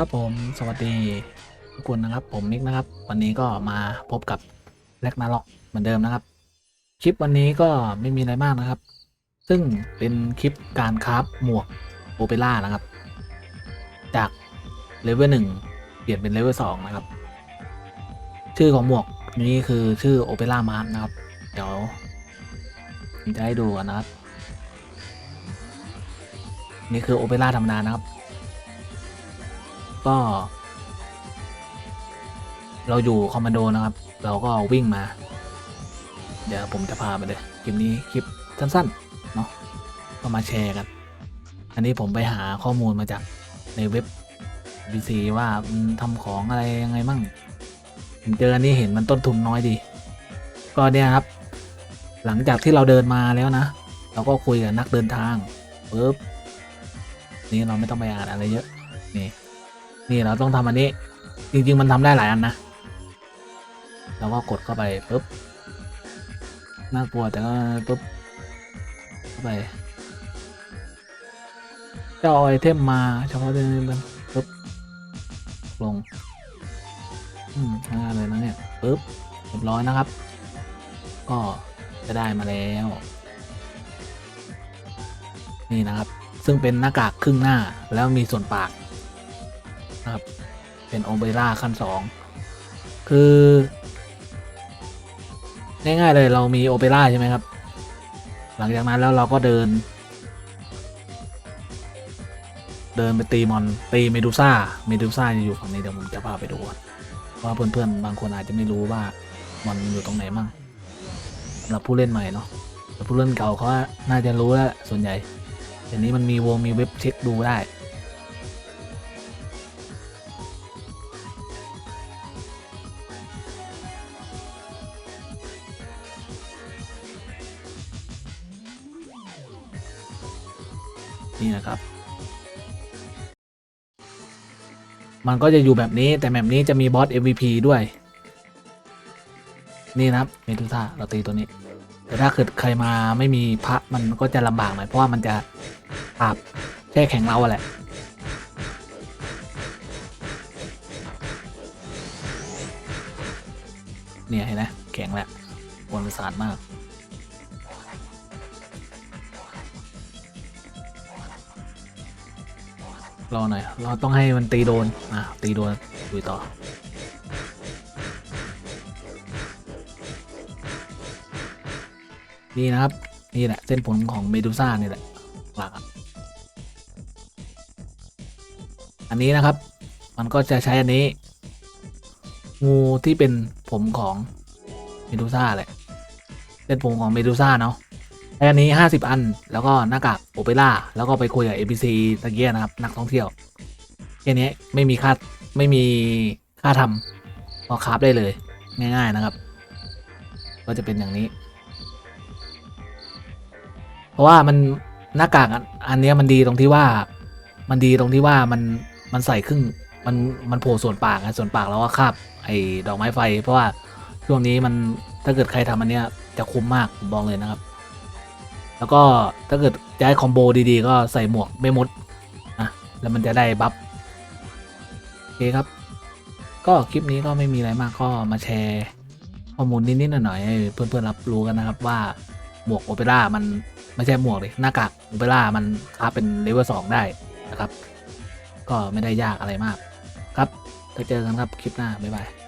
ครับผมสวัสดีทุกคนนะครับ ผมมิกนะครับ วันนี้ก็มาพบกับแลกนาล็อกเหมือนเดิมนะครับ คลิปวันนี้ก็ไม่มีอะไรมากนะครับ ซึ่งเป็นคลิปการคราฟหมวกโอเปร่านะครับ จากเลเวลหนึ่งเปลี่ยนเป็นเลเวลสองนะครับ ชื่อของหมวกนี้คือชื่อโอเปร่ามาร์นะครับ เดี๋ยวผมจะให้ดูกันนะครับ นี่คือโอเปร่าธรรมดานะครับ ก็ เราอยู่คอมมานโดนะครับ เราก็วิ่งมา เดี๋ยวผมจะพาไปเลยคลิปนี้คลิปสั้นๆเนาะก็มาแชร์กัน อันนี้ผมไปหาข้อมูลมาจากในเว็บ BC ว่าทำของอะไรยังไงมั่งผมเจออันนี้เห็นมันต้นทุนน้อยดี ก็เนี่ยครับ หลังจากที่เราเดินมาแล้วนะ เราก็คุยกับนักเดินทางปุ๊บนี่เราไม่ต้องไปอ่านอะไรเยอะ นี่ นี่เราต้องทำอันนี้ จริง ๆ มันทำได้หลายอันนะเราก็กดเข้าไปปุ๊บน่ากลัวแต่ก็ปุ๊บเข้าไปจะเอาไอเทมมาเฉพาะเรื่องนี้มันปุ๊บลงอืมง่ายเลยนะเนี่ยปุ๊บเรียบร้อยนะครับ ก็จะได้มาแล้ว นี่นะครับ ซึ่งเป็นหน้ากากครึ่งหน้าแล้วมีส่วนปาก นะครับ เป็นโอเปร่าขั้นสองคือ ง่ายๆเลยเรามีโอเปร่าใช่ไหมครับ หลังจากนั้นแล้วเราก็เดิน เดินไปตีมอนตีเมดูซ่าเมดูซ่าจะอยู่ฝั่งนี้เดี๋ยวผมจะพาไปดูเพราะว่าเพื่อนๆบางคนอาจจะไม่รู้ว่ามอนอยู่ตรงไหนมั่งสำหรับผู้เล่นใหม่เนาะแต่ผู้เล่นเก่าเขาน่าจะรู้แล้วส่วนใหญ่เดี๋ยวนี้มันมีวงมีเว็บเช็คดูได้ นี่นะครับ มันก็จะอยู่แบบนี้แต่แบบนี้จะมีบอส MVP ด้วย นี่นะครับเมดูซ่าเราตีตัวนี้ แต่ถ้าเกิดใครมาไม่มีพระมันก็จะลำบากหน่อยเพราะว่ามันจะปราบแค่แข็งเราอะแหละเนี่ยเห็นไหมแข็งแหละบนประสาทมาก รอหน่อย เราต้องให้มันตีโดน อะ ตีโดนดูต่อ นี่นะครับ นี่แหละ เส้นผมของเมดูซ่านี่แหละหลักอะอันนี้นะครับ มันก็จะใช้อันนี้ งูที่เป็นผมของเมดูซ่าแหละ เส้นผมของเมดูซ่าเนาะ ใช้อันนี้ 50 อัน แล้วก็หน้ากากโอเปร่าแล้วก็ไปคุยกับ APC ตะเกียนะครับ นักท่องเที่ยวแค่นี้ไม่มีค่าไม่มีค่าทำก็คราฟได้เลย ง่าย ๆนะครับ ก็จะเป็นอย่างนี้ เพราะว่ามันหน้ากากอันนี้มันดีตรงที่ว่ามันดีตรงที่ว่ามันมันใส่ครึ่งมันมันโผล่ส่วนปากนะส่วนปากแล้วก็คาบไอ้ดอกไม้ไฟ เพราะว่าช่วงนี้มันถ้าเกิดใครทำอันเนี้ยจะคุ้มมากผมบอกเลยนะครับ แล้วก็ถ้าเกิดจะให้คอมโบดีๆ ก็ใส่หมวกไม่มดนะแล้วมันจะได้บัฟโอเคครับ ก็คลิปนี้ก็ไม่มีอะไรมากก็มาแชร์ ข้อมูลนิดๆหน่อยๆให้เพื่อนๆรับรู้กันนะครับว่าหมวกโอเปร่ามันไม่ใช่หมวกเลยหน้ากากโอเปร่ามันค้าเป็นเลเวลสองได้นะครับ ก็ไม่ได้ยากอะไรมากครับแล้วเจอกันครับคลิปหน้าบ๊ายบาย